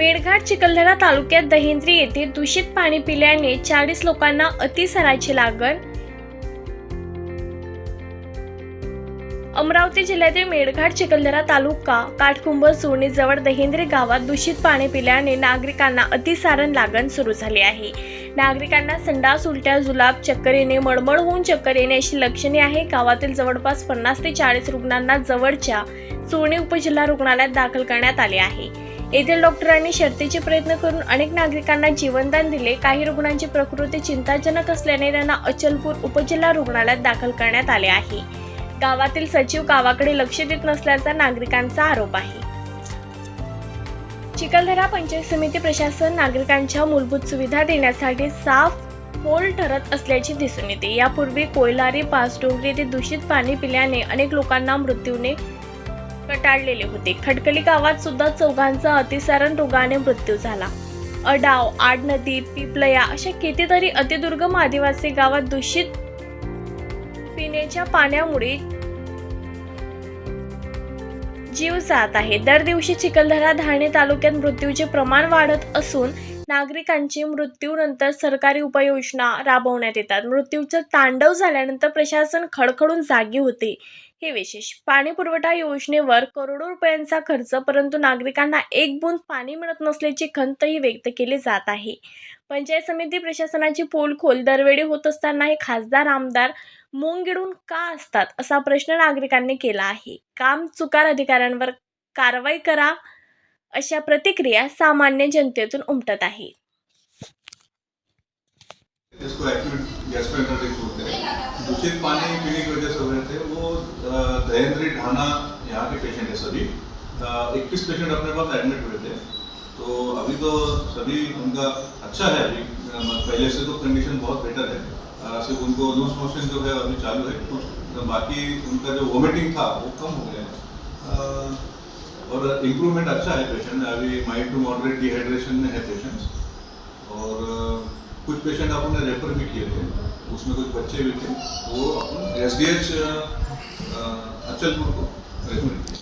मेळघाट चिखलदरा तालुक्यात दहेंद्री येथे दूषित पाणी पिल्याने चाळीस लोकांना अतिसराची लागण. अमरावती जिल्ह्यातील मेळघाट चिखलदरा तालुका काठकुंभ सुर्णीजवळ दहेंद्री गावात दूषित पाणी पिल्याने नागरिकांना अतिसारण लागण सुरू झाली आहे. नागरिकांना संडास उलट्या जुलाब चक्कर येणे मळमळ होऊन चक्कर येणे अशी लक्षणे आहे. गावातील जवळपास पन्नास ते चाळीस रुग्णांना जवळच्या सुर्णी उपजिल्हा रुग्णालयात दाखल करण्यात आले आहे. येथील डॉक्टरांनी शर्तीचे प्रयत्न करून अनेक नागरिकांना जीवनदान दिले. काही रुग्णांची प्रकृती चिंताजनक असल्याने त्यांना अचलपूर उपजिल्हा रुग्णालयात दाखल करण्यात आले आहे. गावातील सचिव गावाकडे लक्ष देत नसल्याचा नागरिकांचा आरोप आहे. चिखलदरा पंचायत समिती प्रशासन नागरिकांच्या मूलभूत सुविधा देण्यासाठी साफ पोल ठरत असल्याचे दिसून येते. यापूर्वी कोयलारी पाचडोंगरी येथे दूषित पाणी पिल्याने अनेक लोकांना मृत्यूने कटाळलेले होते. खटकली गावात सुद्धा चौघांचा अतिसारण रोगाने मृत्यू झाला. अडाव आडनदी पिपलया अशा कितीतरी अतिदुर्गम आदिवासी गावात दूषित पिण्याच्या पाण्यामुळे जीव जात आहे. दर दिवशी चिखलदरा धारणे तालुक्यात मृत्यूचे प्रमाण वाढत असून नागरिकांची मृत्यूनंतर सरकारी उपाययोजना राबवण्यात येतात. मृत्यूचं तांडव झाल्यानंतर प्रशासन खडखडून जागी होते. हे विशेष. पाणी पुरवठा योजनेवर करोडो रुपयांचा खर्च परंतु नागरिकांना एक बूंद पाणी मिळत नसल्याची खंतही व्यक्त केली जात आहे. पंचायत समिती प्रशासनाची पोलखोल दरवेळी होत असताना हे खासदार आमदार मुंगिडून का असतात असा प्रश्न नागरिकांनी केला आहे. काम चुकार अधिकाऱ्यांवर कारवाई करा अशा प्रतिक्रिया सामान्य जनतेतून उमटत आहे. दूषित पानी पीने की वजह से हो रहे थे वो दहेंद्री ढाना यहाँ के पेशेंट है सभी. इक्कीस पेशेंट अपने पास एडमिट हुए थे. तो अभी तो सभी उनका अच्छा है अभी. पहले से तो कंडीशन बहुत बेटर है. सिर्फ उनको लूज मोशन जो है अभी चालू है. कुछ बाकी उनका जो वोमिटिंग था वो कम हो गया है. और इम्प्रूवमेंट अच्छा है पेशेंट अभी माइल्ड टू मॉडरेट डिहाइड्रेशन में है पेशेंट्स और कुछ पेशेंट अपन ने रेफर भी किए थे, उसमें कुछ बच्चे भी थे, वो अपन एस डी एच अचलपुर को रेफर किए।